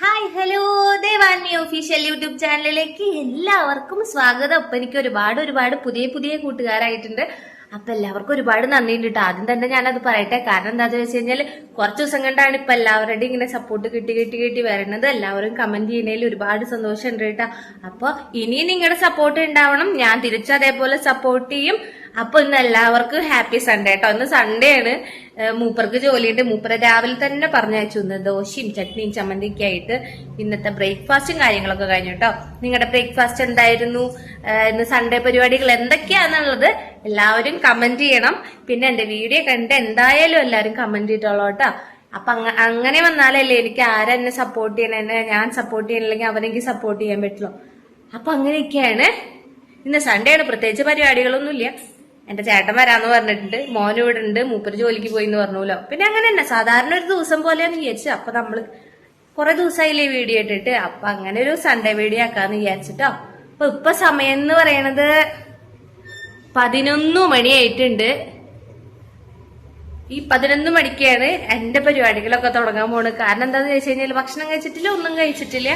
Hi hello ദേവാൻമി official YouTube ചാനലിലേക്ക് എല്ലാവർക്കും സ്വാഗതം. അപ്പൊ എനിക്ക് ഒരുപാട് ഒരുപാട് പുതിയ പുതിയ കൂട്ടുകാരായിട്ടുണ്ട്. അപ്പൊ എല്ലാവർക്കും ഒരുപാട് നന്ദിയുണ്ട് കേട്ടോ. ആദ്യം തന്നെ ഞാനത് പറയട്ടെ. കാരണം എന്താന്ന് വെച്ച് കഴിഞ്ഞാൽ കുറച്ച് ദിവസം കണ്ടാണ് ഇപ്പൊ എല്ലാവരുടെയും ഇങ്ങനെ സപ്പോർട്ട് കിട്ടി കിട്ടി കിട്ടി വരുന്നത്. എല്ലാവരും കമന്റ് ചെയ്യുന്നതിൽ ഒരുപാട് സന്തോഷമുണ്ട് കേട്ടോ. അപ്പൊ ഇനിയും നിങ്ങളുടെ സപ്പോർട്ട് ഉണ്ടാവണം. ഞാൻ തിരിച്ചു അതേപോലെ സപ്പോർട്ട് ചെയ്യും. അപ്പൊ ഇന്ന് എല്ലാവർക്കും ഹാപ്പി സൺഡേ കേട്ടോ ഇന്ന് സൺഡേ ആണ്. മൂപ്പർക്ക് ജോലിയുണ്ട്. മൂപ്പര് രാവിലെ തന്നെ പറഞ്ഞയച്ചു. ഇന്ന് ദോശയും ചട്നിയും ചമ്മന്തിയൊക്കെ ആയിട്ട് ഇന്നത്തെ ബ്രേക്ക്ഫാസ്റ്റും കാര്യങ്ങളൊക്കെ കഴിഞ്ഞു കേട്ടോ നിങ്ങളുടെ ബ്രേക്ക്ഫാസ്റ്റ് എന്തായിരുന്നു? ഇന്ന് സൺഡേ പരിപാടികൾ എന്തൊക്കെയാന്നുള്ളത് എല്ലാവരും കമന്റ് ചെയ്യണം. പിന്നെ എന്റെ വീഡിയോ കണ്ട് എന്തായാലും എല്ലാവരും കമന്റ് ചെയ്തോളൂ കേട്ടോ അപ്പൊ അങ്ങനെ വന്നാലല്ലേ എനിക്ക് ആരെന്നെ സപ്പോർട്ട് ചെയ്യണം? എന്നെ ഞാൻ സപ്പോർട്ട് ചെയ്യണില്ലെങ്കിൽ അവനെനിക്ക് സപ്പോർട്ട് ചെയ്യാൻ പറ്റുള്ളൂ. അപ്പൊ അങ്ങനെയൊക്കെയാണ്. ഇന്ന് സൺഡേ ആണ്. പ്രത്യേകിച്ച് പരിപാടികളൊന്നുമില്ല. എന്റെ ചേട്ടൻ വരാന്ന് പറഞ്ഞിട്ടുണ്ട് മോനും ഇവിടെ ഉണ്ട് മൂപ്പര് ജോലിക്ക് പോയി എന്ന് പറഞ്ഞല്ലോ. പിന്നെ അങ്ങനെ തന്നെ സാധാരണ ഒരു ദിവസം പോലെയാണ് വിചാരിച്ചു അപ്പൊ നമ്മൾ കുറെ ദിവസമായില്ലേ വീഡിയോ ഇട്ടിട്ട്. അപ്പൊ അങ്ങനെ ഒരു സൺഡേ വീഡിയോ ആക്കാന്ന് വിചാരിച്ചിട്ടോ. അപ്പൊ ഇപ്പൊ സമയം എന്ന് പറയണത് പതിനൊന്ന് മണിയായിട്ടുണ്ട് ഈ പതിനൊന്ന് മണിക്കാണ് എന്റെ പരിപാടികളൊക്കെ തുടങ്ങാൻ പോണത്. കാരണം എന്താന്ന് ചോദിച്ചു കഴിഞ്ഞാൽ ഭക്ഷണം കഴിച്ചിട്ടില്ല ഒന്നും കഴിച്ചിട്ടില്ല.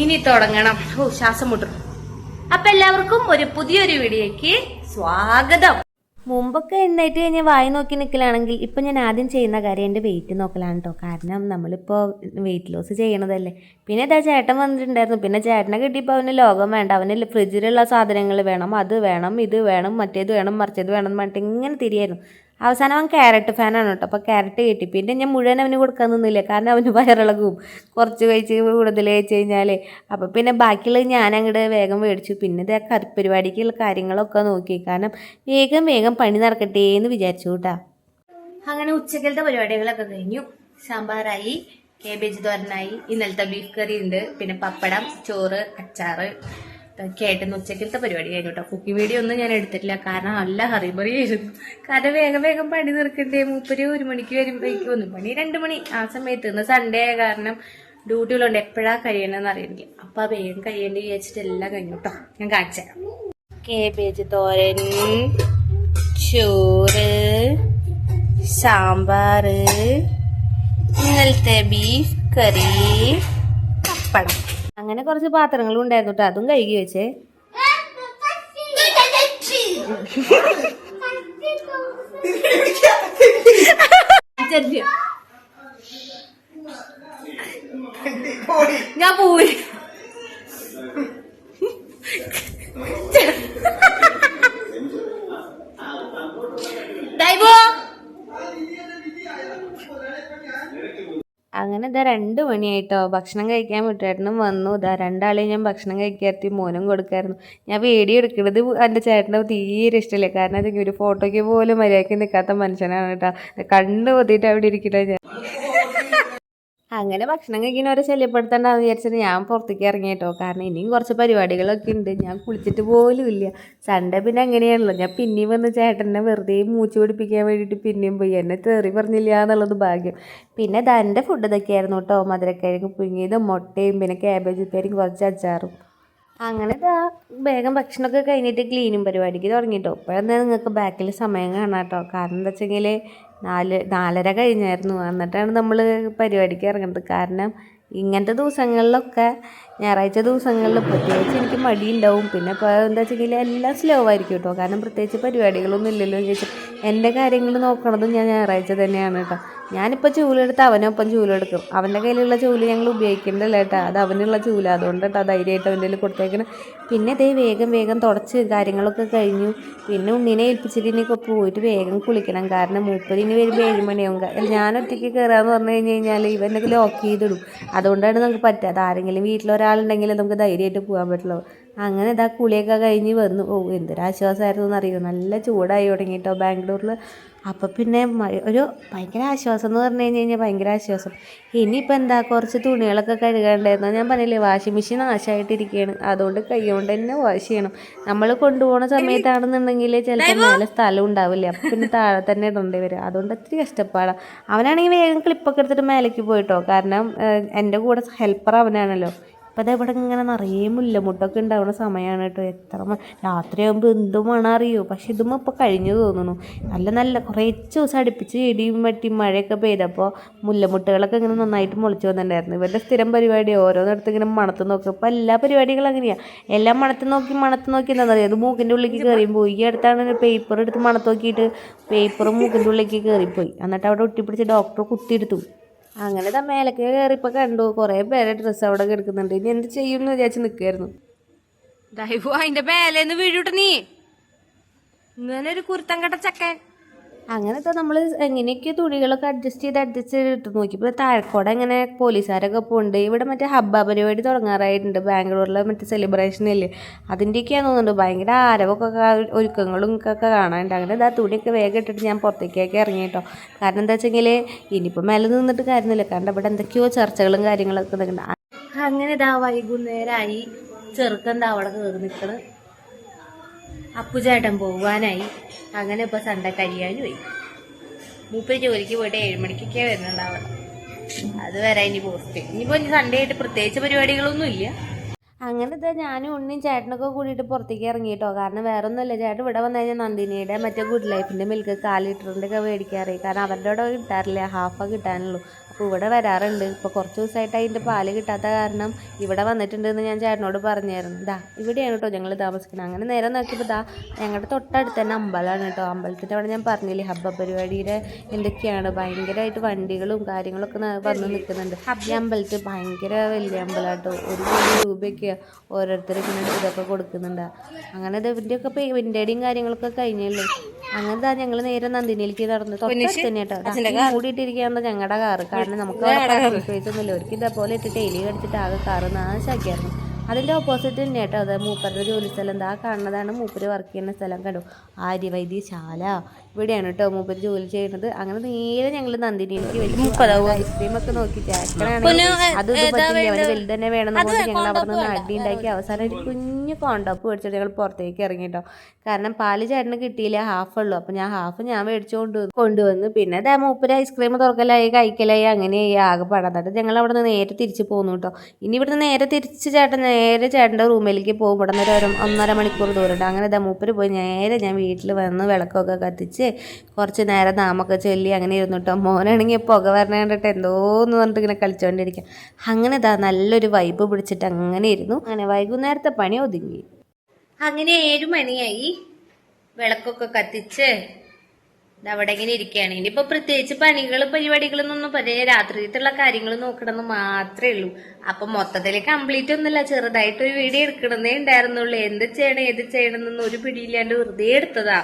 ഇനി തുടങ്ങണം. ഓ ശ്വാസം മുട്ടും. അപ്പൊ എല്ലാവർക്കും ഒരു പുതിയൊരു വീഡിയോക്ക് സ്വാഗതം. മുമ്പൊക്കെ എഴുന്നേറ്റ് കഴിഞ്ഞ് വായി നോക്കി നിൽക്കലാണെങ്കിൽ ഇപ്പം ഞാൻ ആദ്യം ചെയ്യുന്ന കാര്യം എന്റെ വെയിറ്റ് നോക്കലാണ് കേട്ടോ കാരണം നമ്മളിപ്പോൾ വെയിറ്റ് ലോസ് ചെയ്യണതല്ലേ. പിന്നെ ഇതാ ചേട്ടൻ വന്നിട്ടുണ്ടായിരുന്നു. പിന്നെ ചേട്ടനെ കിട്ടിയപ്പോൾ അവന് ലോകം വേണ്ട. അവന് ഫ്രിഡ്ജിലുള്ള സാധനങ്ങൾ വേണം അത് വേണം ഇത് വേണം മറ്റേത് വേണം മറിച്ചത് വേണം എന്ന് പറഞ്ഞിട്ട് ഇങ്ങനെ തിരിയായിരുന്നു. അവസാനം അവൻ ക്യാരറ്റ് ഫാനാണ് കേട്ടോ. അപ്പോൾ ക്യാരറ്റ് കിട്ടി. പിന്നെ ഞാൻ മുഴുവൻ അവന് കൊടുക്കാൻ നിന്നില്ല. കാരണം അവന് വയറിളകും. കുറച്ച് കഴിച്ച് കൂടുതൽ കഴിച്ച് കഴിഞ്ഞാൽ അപ്പോൾ പിന്നെ ബാക്കിയുള്ളത് ഞാൻ അങ്ങോട്ട് വേഗം മേടിച്ചു. പിന്നെ ഇതേ കരിപരിപാടിക്കുള്ള കാര്യങ്ങളൊക്കെ നോക്കി. കാരണം വേഗം വേഗം പണി നടക്കട്ടെ എന്ന് വിചാരിച്ചു കേട്ടാ. അങ്ങനെ ഉച്ചക്കലത്തെ പരിപാടികളൊക്കെ കഴിഞ്ഞു. സാമ്പാറായി കേബേജ് തോരനായി ഇന്നലത്തെ ബീഫ് കറി ഉണ്ട് പിന്നെ പപ്പടം ചോറ് അച്ചാറ്. ഇതൊക്കെ ആയിട്ട് ഉച്ചക്കലത്തെ പരിപാടി കഴിഞ്ഞു കേട്ടോ കുക്കിംഗ് വീഡിയോ ഒന്നും ഞാൻ എടുത്തിട്ടില്ല. കാരണം നല്ല ഹറിബറി ആയിരുന്നു. കാരണം വേഗം വേഗം പണി തീർക്കണ്ടേ. മൂപ്പര് ഒരു മണിക്ക് വരുമ്പോഴേക്കും ഒന്ന് മണി രണ്ട് മണി. ആ സമയത്ത് ഇന്ന് സൺഡേ ആയ കാരണം ഡ്യൂട്ടികളുണ്ട് എപ്പോഴാ കഴിയണമെന്ന് അറിയില്ല. അപ്പൊ ആ വേഗം കഴിയേണ്ടി വിചാരിച്ചിട്ട് എല്ലാം കഴിഞ്ഞു കേട്ടോ ഞാൻ കാണിച്ചുതരാം കേബേജ് തോരൻ ചോറ് സാമ്പാർ ഇന്നലത്തെ ബീഫ് കറി പപ്പടം. അങ്ങനെ കുറച്ച് പാത്രങ്ങളും ഉണ്ടായിരുന്നു കേട്ടോ അതും കഴുകി വെച്ചേ. ഞാൻ പോയി ദൈവോ അങ്ങനെ ഇതാ രണ്ട് മണിയായിട്ടോ. ഭക്ഷണം കഴിക്കാൻ വിട്ടേട്ടനും വന്നു. ഇതാ രണ്ടാളെയും ഞാൻ ഭക്ഷണം കഴിക്കാത്തി മോനും കൊടുക്കായിരുന്നു ഞാൻ വീഡിയോ എടുക്കുന്നത് എന്റെ ചേട്ടന് തീരെ ഇഷ്ടമില്ല. കാരണം ഒരു ഫോട്ടോയ്ക്ക് പോലും മര്യാദയ്ക്ക് നിൽക്കാത്ത മനുഷ്യനാണ് കേട്ടോ. കണ്ടു ഓതിയിട്ട് അവിടെ ഇരിക്കില്ല ഞാൻ. അങ്ങനെ ഭക്ഷണം കഴിക്കുന്ന അവരെ ശല്യപ്പെടുത്തണ്ടെന്ന് വിചാരിച്ചിട്ട് ഞാൻ പുറത്തേക്ക് ഇറങ്ങി കേട്ടോ. കാരണം ഇനിയും കുറച്ച് പരിപാടികളൊക്കെ ഉണ്ട്. ഞാൻ കുളിച്ചിട്ട് പോലും ഇല്ല. സൺഡേ പിന്നെ അങ്ങനെയാണല്ലോ. ഞാൻ പിന്നെയും വന്ന് ചേട്ടനെ വെറുതെ മൂച്ച് പിടിപ്പിക്കാൻ വേണ്ടിയിട്ട് പിന്നെയും പോയി. എന്നെ തെറി പറഞ്ഞില്ല എന്നുള്ളത് ഭാഗ്യം. പിന്നെ ദാ എന്റെ ഫുഡ് ഇതൊക്കെയായിരുന്നു കേട്ടോ. മധുരക്കിഴങ്ങ് പുഴുങ്ങിയതും മുട്ടയും പിന്നെ ക്യാബേജ് ഉപ്പേരിയും കുറച്ച് അച്ചാറും. അങ്ങനെ ദാ വേഗം ഭക്ഷണമൊക്കെ കഴിഞ്ഞിട്ട് ക്ലീനും പരിപാടിക്ക് തുടങ്ങിട്ടോ. ഇപ്പോഴെന്താ നിങ്ങൾക്ക് ബാക്കിൽ സമയം കാണാം കേട്ടോ കാരണം എന്താ വെച്ചെങ്കിൽ നാല് നാലര കഴിഞ്ഞായിരുന്നു. എന്നിട്ടാണ് നമ്മൾ പരിപാടിക്ക് ഇറങ്ങുന്നത്. കാരണം ഇങ്ങനത്തെ ദിവസങ്ങളിലൊക്കെ ഞായറാഴ്ച ദിവസങ്ങളിൽ പ്രത്യേകിച്ച് എനിക്ക് മടിയുണ്ടാവും. പിന്നെ ഇപ്പോൾ എന്താ വെച്ചെങ്കിൽ എല്ലാം സ്ലോ ആയിരിക്കും കേട്ടോ കാരണം പ്രത്യേകിച്ച് പരിപാടികളൊന്നും ഇല്ലല്ലോ എന്ന് ചോദിച്ചാൽ എന്റെ കാര്യങ്ങൾ നോക്കണതും ഞാൻ ഞായറാഴ്ച തന്നെയാണ് കേട്ടോ ഞാനിപ്പോൾ ചൂലെടുത്ത് അവനൊപ്പം ചൂലെടുക്കും അവന്റെ കയ്യിലുള്ള ചൂൽ ഞങ്ങൾ ഉപയോഗിക്കേണ്ടല്ല കേട്ടോ അത് അവനുള്ള ചൂല. അതുകൊണ്ട് കേട്ടോ ധൈര്യമായിട്ട് അവന്റെ കയ്യിൽ കൊടുത്തേക്കണം. പിന്നെ ഇതേ വേഗം വേഗം തുടച്ച് കാര്യങ്ങളൊക്കെ കഴിഞ്ഞു. പിന്നെ ഉണ്ണിനെ ഏൽപ്പിച്ചിട്ട് ഇനിയൊക്കെ പോയിട്ട് വേഗം കുളിക്കണം. കാരണം മൂപ്പര് ഇനി വരുമ്പോൾ ഏഴ് മണിയാവും. ക- ഞാൻ ഒറ്റയ്ക്ക് കയറാന്ന് പറഞ്ഞു കഴിഞ്ഞ് കഴിഞ്ഞാൽ ഇവനൊക്കെ ലോക്ക് ചെയ്തിടും. അതുകൊണ്ടാണ് നമുക്ക് പറ്റാതെ ആരെങ്കിലും വീട്ടിലൊരാളുണ്ടെങ്കിൽ നമുക്ക് ധൈര്യമായിട്ട് പോകാൻ പറ്റുള്ളൂ. അങ്ങനെ ഇതാ കുളിയൊക്കെ കഴിഞ്ഞ് വന്നു. ഓ എന്തൊരാശ്വാസമായിരുന്നു എന്നറിയോ? നല്ല ചൂടായി തുടങ്ങി കേട്ടോ ബാംഗ്ലൂരിൽ അപ്പോൾ പിന്നെ ഒരു ഭയങ്കര ആശ്വാസം എന്ന് പറഞ്ഞു കഴിഞ്ഞ് കഴിഞ്ഞാൽ ഭയങ്കര ആശ്വാസം. ഇനിയിപ്പോൾ എന്താ കുറച്ച് തുണികളൊക്കെ കഴുകാണ്ടായിരുന്നു ഞാൻ പറഞ്ഞില്ലേ വാഷിംഗ് മെഷീൻ നാശമായിട്ടിരിക്കുകയാണ് അതുകൊണ്ട് കൈകൊണ്ട് തന്നെ വാഷ് ചെയ്യണം. നമ്മൾ കൊണ്ടുപോകുന്ന സമയത്താണെന്നുണ്ടെങ്കിൽ ചിലപ്പോൾ നല്ല സ്ഥലം ഉണ്ടാവില്ല. അപ്പോൾ പിന്നെ താഴെ തന്നെ ഇടേണ്ടി വരും. അതുകൊണ്ട് ഒത്തിരി കഷ്ടപ്പാടാണ് അവനാണെങ്കിൽ വേഗം ക്ലിപ്പൊക്കെ എടുത്തിട്ട് മേലേക്ക് പോയിട്ടോ. കാരണം എന്റെ കൂടെ ഹെൽപ്പർ അവനാണല്ലോ. അപ്പം അത് ഇങ്ങനെ നിറയെ മുല്ലമുട്ടൊക്കെ ഉണ്ടാവുന്ന സമയമാണ് കേട്ടോ എത്ര രാത്രിയാകുമ്പോൾ എന്ത് മണം അറിയോ? പക്ഷെ ഇതും ഇപ്പോൾ കഴിഞ്ഞു തോന്നുന്നു. നല്ല നല്ല കുറേ ദിവസം അടുപ്പിച്ച് ഇടിയും മറ്റും മഴയൊക്കെ പെയ്തപ്പോൾ മുല്ലമുട്ടകളൊക്കെ ഇങ്ങനെ നന്നായിട്ട് മുളച്ച് വന്നിട്ടുണ്ടായിരുന്നു. ഇവരുടെ സ്ഥിരം പരിപാടി ഓരോന്നിടത്ത് ഇങ്ങനെ മണത്ത് നോക്കും. ഇപ്പോൾ എല്ലാ പരിപാടികളും അങ്ങനെയാണ് എല്ലാം മണത്ത് നോക്കി മണത്ത് നോക്കി എന്താണെന്ന് അറിയാം അത് മൂക്കിന്റെ ഉള്ളിലേക്ക് പോയി. ഈ അടുത്താണ് പേപ്പർ എടുത്ത് മണത്ത് നോക്കിയിട്ട് പേപ്പർ മൂക്കിന്റെ ഉള്ളിലേക്ക് കയറിപ്പോയി എന്നിട്ട് അവിടെ ഒട്ടിപ്പിടിച്ച് ഡോക്ടർ കുത്തിയെടുത്തു അങ്ങനെ ദാ മേലക്ക് കയറിയപ്പോൾ കണ്ടു. കുറേ പേരെ ഡ്രസ്സ് അവിടെ കിടക്കുന്നുണ്ട്. ഇനി എന്ത് ചെയ്യും എന്ന് വിചാരിച്ച് നിൽക്കായിരുന്നു ദൈവോ അതിന്റെ മേലേന്ന് വീഴൂട്ട നീ. ഇങ്ങനെ ഒരു കുരുത്തം കെട്ട ചക്കൻ. അങ്ങനെ ഇതാ നമ്മൾ എങ്ങനെയൊക്കെ തുണികളൊക്കെ അഡ്ജസ്റ്റ് ചെയ്ത് അഡ്ജസ്റ്റ് ചെയ്ത് ഇട്ട് നോക്കി. ഇപ്പോൾ താഴെക്കോടെ ഇങ്ങനെ പോലീസുകാരൊക്കെ പോകുന്നുണ്ട് ഇവിടെ മറ്റേ ഹബ്ബ പരിപാടി തുടങ്ങാറായിട്ടുണ്ട്. ബാംഗ്ലൂരിലെ മറ്റേ സെലിബ്രേഷൻ ഇല്ലേ? അതിന്റെയൊക്കെയാണ് തോന്നുന്നുണ്ട്. ഭയങ്കര ആരവൊക്കെ ഒരുക്കങ്ങളും ഒക്കെ കാണാനുണ്ട്. അങ്ങനെ ഇതാ തുണിയൊക്കെ വേഗം ഇട്ടിട്ട് ഞാൻ പുറത്തേക്കൊക്കെ ഇറങ്ങി കേട്ടോ കാരണം എന്താ വെച്ചെങ്കിൽ ഇനിയിപ്പോൾ മേലെ നിന്നിട്ട് കാര്യമൊന്നുമില്ല. കാരണം ഇവിടെ എന്തൊക്കെയോ ചർച്ചകളും കാര്യങ്ങളൊക്കെ നിൽക്കുന്നുണ്ട് അങ്ങനെ ഇതാ വൈകുന്നേരമായി ചെറുക്കെന്താ അവിടെ കയറി നിൽക്കണ് അപ്പുചേട്ടൻ പോവാനായി. അങ്ങനെ ഇപ്പൊ സൺഡേ കഴിയാനുമായി മൂപ്പര് ജോലിക്ക് പോയിട്ട് ഏഴ് വരുന്നുണ്ടാവണം. അത് വരെ ഇനി പോസ്റ്റ്. ഇനിയിപ്പോ ഇനി സൺഡേ ആയിട്ട് പ്രത്യേകിച്ച് പരിപാടികളൊന്നും ഇല്ല. അങ്ങനെ ഇതാ ഞാനും ഉണ്ണിയും ചേട്ടനൊക്കെ കൂടിയിട്ട് പുറത്തേക്ക് ഇറങ്ങി കേട്ടോ കാരണം വേറെ ഒന്നുമില്ല ചേട്ടൻ ഇവിടെ വന്നു കഴിഞ്ഞാൽ നന്ദിനിയുടെ മറ്റേ ഗുഡ് ലൈഫിന്റെ മിൽക്ക് കാൽ ലിറ്ററിന്റെ ഒക്കെ മേടിക്കാറ്. കാരണം അവരുടെ അവിടെ കിട്ടാറില്ല ഹാഫാ കിട്ടാനുള്ളൂ അപ്പോൾ ഇവിടെ വരാറുണ്ട്. ഇപ്പോൾ കുറച്ച് ദിവസമായിട്ട് അതിന്റെ പാൽ കിട്ടാത്ത കാരണം ഇവിടെ വന്നിട്ടുണ്ടെന്ന് ഞാൻ ചേട്ടനോട് പറഞ്ഞായിരുന്നു. ഇതാ ഇവിടെയാണ് കേട്ടോ ഞങ്ങൾ താമസിക്കുന്നത്. അങ്ങനെ നേരെ നോക്കിയപ്പോൾ ഇതാ ഞങ്ങളുടെ തൊട്ടടുത്ത് തന്നെ അമ്പലമാണ് കേട്ടോ അമ്പലത്തിന്റെ അവിടെ ഞാൻ പറഞ്ഞില്ലേ ഹബ്ബ പരിപാടിയുടെ എന്തൊക്കെയാണ്? ഭയങ്കരമായിട്ട് വണ്ടികളും കാര്യങ്ങളൊക്കെ വന്ന് നിൽക്കുന്നുണ്ട് ഈ അമ്പലത്തിൽ ഭയങ്കര വലിയ അമ്പലമാട്ടോ ഒരു കോടി രൂപയൊക്കെ ഓരോരുത്തർ ഇങ്ങനെ ഇതൊക്കെ കൊടുക്കുന്നുണ്ട്. അങ്ങനെ ഇതിന്റെയൊക്കെ പേയ്മെന്റേടിയും കാര്യങ്ങളൊക്കെ കഴിഞ്ഞല്ലോ. അങ്ങനെ ദാ ഞങ്ങൾ നേരെ നന്ദിനിയിലേക്ക് നടന്നു തൊട്ടടുത്ത് തന്നെ കേട്ടോ മൂടിയിട്ടിരിക്കുകയാണ് ഞങ്ങളുടെ കാറ്. കാരണം നമുക്ക് ഒരിക്കൽ ഇതേപോലെ ഇട്ടിട്ട് എലി കടിച്ചിട്ട് ആകെ കാറ് നാശാക്കിയായിരുന്നു അതിന്റെ ഓപ്പോസിറ്റ് തന്നെ കേട്ടോ. അത് മൂപ്പരുടെ ജോലി സ്ഥലം. എന്താ കാണുന്നതാണ് മൂപ്പര് വർക്ക് ചെയ്യുന്ന സ്ഥലം കണ്ടു? ആര്യവൈദ്യശാല. ഇവിടെയാണ് കേട്ടോ മൂപ്പര് ജോലി ചെയ്യുന്നത്. അങ്ങനെ നേരെ ഞങ്ങൾ നന്ദിനിയിലേക്ക് വലിയ ഐസ്ക്രീം ഒക്കെ നോക്കി ചേട്ടനാണെങ്കിൽ അത് പറ്റില്ല. അവന് വലുത് തന്നെ വേണമെന്ന് പറഞ്ഞിട്ട് ഞങ്ങൾ അവിടെ നിന്ന് അടി ഉണ്ടാക്കി. അവസാനം ഒരു കുഞ്ഞു കോണ്ടപ്പ് മേടിച്ചിട്ട് ഞങ്ങൾ പുറത്തേക്ക് ഇറങ്ങി കേട്ടോ. കാരണം പാൽ ചേട്ടന് കിട്ടിയില്ല ഹാഫ് ഉള്ളൂ. അപ്പം ഞാൻ ഹാഫ് ഞാൻ മേടിച്ചു കൊണ്ട് കൊണ്ടുവന്നു പിന്നെ ദാ മൂപ്പര് ഐസ്ക്രീം തുറക്കലായി കഴിക്കലായി അങ്ങനെയായി ആകെ പടം ഞങ്ങൾ അവിടെ നിന്ന് നേരെ തിരിച്ച് പോന്നു കേട്ടോ. ഇനി ഇവിടുന്ന് നേരെ തിരിച്ച് ചേട്ടൻ നേരെ ചേട്ടന്റെ റൂമിലേക്ക് പോകും. ഇവിടെ നിന്ന് ഒരു ഒന്നര മണിക്കൂർ ദൂരമുണ്ട്. അങ്ങനെ ദാ മൂപ്പര് പോയി നേരെ ഞാൻ വീട്ടിൽ വന്ന് വിളക്കൊക്കെ കത്തിച്ച് കുറച്ച് നേരം നാമൊക്കെ ചൊല്ലി അങ്ങനെ ഇരുന്നിട്ടോ മോനാണെങ്കിൽ പുക വരണ കണ്ടിട്ട് എന്തോന്ന് പറഞ്ഞിട്ട് ഇങ്ങനെ കളിച്ചുകൊണ്ടിരിക്കുക അങ്ങനെ ദാ നല്ലൊരു വൈബ് പിടിച്ചിട്ട് അങ്ങനെ ഇരുന്നു. അങ്ങനെ വൈകുന്നേരത്തെ പണി ഒതുങ്ങി. അങ്ങനെ ഏഴു മണിയായി. വിളക്കൊക്കെ കത്തിച്ച് അവിടെ ഇങ്ങനെ ഇരിക്കുകയാണ്. ഇനിയിപ്പോ പ്രത്യേകിച്ച് പണികൾ പരിപാടികളൊന്നും പറയാ രാത്രിയിട്ടുള്ള കാര്യങ്ങൾ നോക്കണമെന്ന് മാത്രമേ ഉള്ളൂ. അപ്പൊ മൊത്തത്തിൽ കംപ്ലീറ്റ് ഒന്നുമില്ല. ചെറുതായിട്ട് ഒരു വീഡിയോ എടുക്കണമെന്നേ ഉണ്ടായിരുന്നുള്ളൂ. എന്ത് ചെയ്യണം ഏത് ചെയ്യണമെന്നൊന്നും ഒരു പിടിയില്ലാണ്ട് വെറുതെ എടുത്തതാ.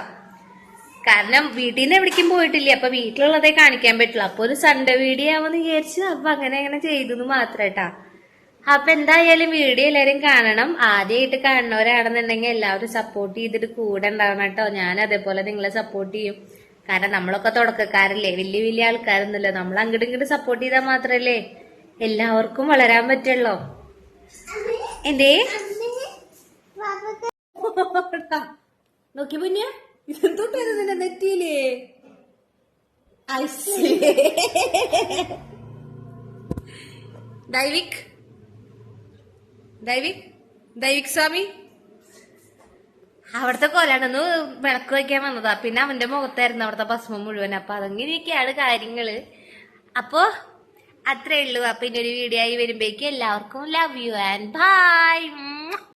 കാരണം വീട്ടിൽ നിന്ന് എവിടേക്കും പോയിട്ടില്ല. അപ്പൊ വീട്ടിലുള്ളതേ കാണിക്കാൻ പറ്റുള്ളൂ. അപ്പൊ ഒരു സൺഡേ വീഡിയോ ആവുമെന്ന് വിചാരിച്ചു അപ്പൊ അങ്ങനെ അങ്ങനെ ചെയ്തു മാത്രട്ടാ അപ്പൊ എന്തായാലും വീഡിയോ എല്ലാരും കാണണം. ആദ്യമായിട്ട് കാണുന്നവരാണെന്നുണ്ടെങ്കിൽ എല്ലാവരും സപ്പോർട്ട് ചെയ്തിട്ട് കൂടെ ഉണ്ടാവണം കേട്ടോ. ഞാൻ അതേപോലെ നിങ്ങളെ സപ്പോർട്ട് ചെയ്യും. കാരണം നമ്മളൊക്കെ തുടക്കക്കാരല്ലേ. വലിയ വലിയ ആൾക്കാരൊന്നുമല്ലോ. നമ്മൾ അങ്ങോട്ടും ഇങ്ങോട്ടും സപ്പോർട്ട് ചെയ്താൽ മാത്രല്ലേ എല്ലാവർക്കും വളരാൻ പറ്റുള്ളൂ. എന്തേ? നോക്കി പുഞ്ഞ ഇതെന്തോട്ടായിരുന്നു നിന്റെ നെറ്റിയിലേ? ദൈവിക്. ദൈവിക്. ദൈവിക് സ്വാമി. അവിടുത്തെ കൊലാണെന്ന് വിളക്ക് വയ്ക്കാൻ വന്നതാ. പിന്നെ അവന്റെ മുഖത്തായിരുന്നു അവിടുത്തെ ഭസ്മം മുഴുവൻ. അപ്പൊ അതങ്ങനെയൊക്കെയാണ് കാര്യങ്ങൾ. അപ്പോ അത്രേ ഉള്ളൂ. അപ്പൊ ഇനി ഒരു വീഡിയോ ആയി വരുമ്പോഴേക്കും എല്ലാവർക്കും ലവ് യു ആൻഡ് ബൈ